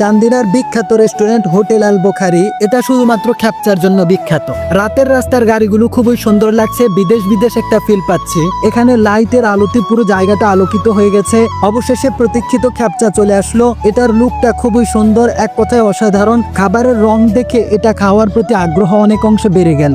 চান্দিনার বিখ্যাত restaurant hotel আল বোখারি, এটা শুধুমাত্র খ্যাপচার জন্য বিখ্যাত। রাতের রাস্তার গাড়িগুলো খুবই সুন্দর লাগছে, বিদেশ বিদেশ একটা ফিল পাচ্ছি। এখানে লাইটের আলোতে পুরো জায়গাটা আলোকিত হয়ে গেছে। অবশেষে প্রতীক্ষিত খ্যাপচা চলে আসলো। এটার লুকটা খুবই সুন্দর, এক কথায় অসাধারণ। খাবারের রং দেখে এটা খাওয়ার প্রতি আগ্রহ অনেক অংশে বেড়ে গেল।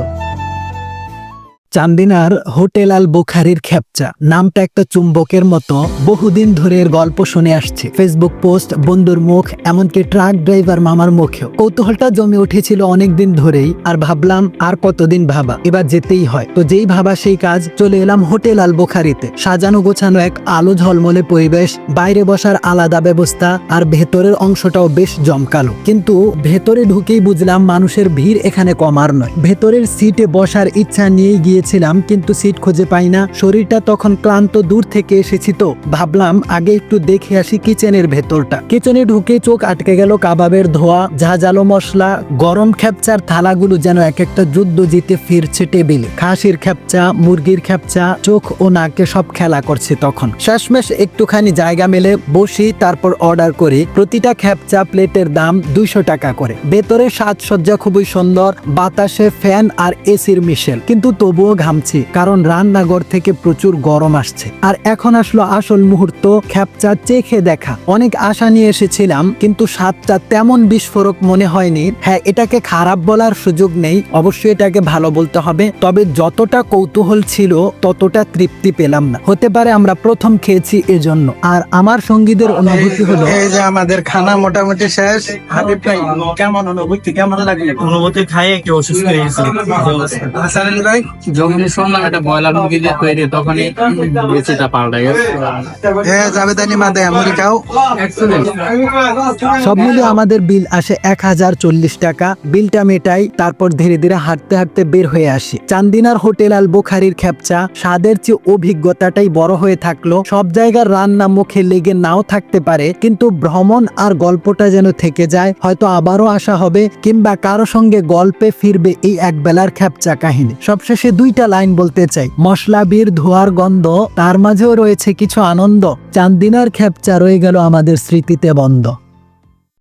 চান্দিনার হোটেল আল বুখারির খেপচা নামটা একটা চুম্বকের মতো। বহুদিন ধরে এর গল্প শুনে আসছে। ফেসবুক পোস্ট, বন্ধুর মুখ, এমনকি ট্রাক ড্রাইভার মামার মুখেও। কৌতূহলটা জমে উঠেছিল অনেকদিন ধরেই, আর ভাবলাম, আর কতদিন ভাবা? এবার যেতেই হয়। তো যেই ভাবা সেই কাজ, চলে এলাম হোটেল আল বুখারিতে। সাজানো গোছানো এক আলো ঝলমলে পরিবেশ, বাইরে বসার আলাদা ব্যবস্থা, আর ভেতরের অংশটাও বেশ জমকালো। কিন্তু ভেতরে ঢুকেই বুঝলাম, মানুষের ভিড় এখানে কমার নয়। ভেতরের সিটে বসার ইচ্ছা নিয়েই গিয়েছিলাম কিন্তু সিট খুঁজে পাই না। শরীরটা তখন ক্লান্ত, দূর থেকে এসেছি তো। ভাবলাম, আগে একটু দেখে আসি কিচেনের ভেতরটা। কিচেনে ঢুকে চোখ আটকে গেল কাবাবের ধোয়া, ঝাঁঝালো মশলা, গরম খ্যাপচার থালাগুলো যেন এক একটা যুদ্ধ জিতে ফিরছে টেবিলে। খাসির খ্যাপচা, মুরগির খ্যাপচা, চোখ ও নাকে সব খেলা করছে তখন। শেষমেশ একটুখানি জায়গা মেলে, বসি, তারপর অর্ডার করি। প্রতিটা খ্যাপচা প্লেটের দাম দুইশো টাকা করে। ভেতরে সাজসজ্জা খুবই সুন্দর, বাতাসে ফ্যান আর এসির মিশেল। কিন্তু তবুও ঘামছি কারণ রান্নাঘর থেকে প্রচুর গরম আসছে। আর এখন আসলো আসল মুহূর্ত খ্যাপচা চেখে দেখা। অনেক আশা নিয়ে এসেছিলাম কিন্তু স্বাদটা তেমন বিস্ফোরক মনে হয়নি। হ্যাঁ এটাকে খারাপ বলার সুযোগ নেই অবশ্যই এটাকে ভালো বলতে হবে। তবে যতটা কৌতূহল ছিল ততটা তৃপ্তি পেলাম না। হতে পারে আমরা প্রথম খেয়েছি এজন্য। আর আমার সঙ্গীদের অনুভূতি হলো এই যে আমাদের খানা মোটামুটি শেষ হাবিব ভাই কেমন অনুভূতি? কেমন লাগল? অনুভূতি খাই একটু অসুস্থ হয়ে ভাই যখনই শুনলাম এটা ব্রয়লার মুরগি দিয়ে তৈরি তখনই পাল্টা গেছে। হ্যাঁ জাবেদানি মাদে খাও সব মিলিয়ে আমাদের বিল আসে এক হাজার চল্লিশ টাকা। বিলটা মেটাই তারপর ধীরে ধীরে হাঁটতে হাঁটতে বের হয়ে আসি। চান্দিনার হোটেল আল বোখারির খেপচা স্বাদের চেয়ে অভিজ্ঞতাটাই বড় হয়ে থাকল। সব জায়গার রান্না মুখে লেগে নাও থাকতে পারে কিন্তু ভ্রমণ আর গল্পটা যেন থেকে যায় হয়তো আবারও আসা হবে কিংবা কারও সঙ্গে গল্পে ফিরবে এই একবেলার খ্যাপচা কাহিনী। সবশেষে দুইটা লাইন বলতে চাই। মশলাবির ধোয়ার গন্ধ, তার মাঝেও রয়েছে কিছু আনন্দ। চান্দিনার খেপচা রয়ে গেল আমাদের স্মৃতিতে বন্ধ।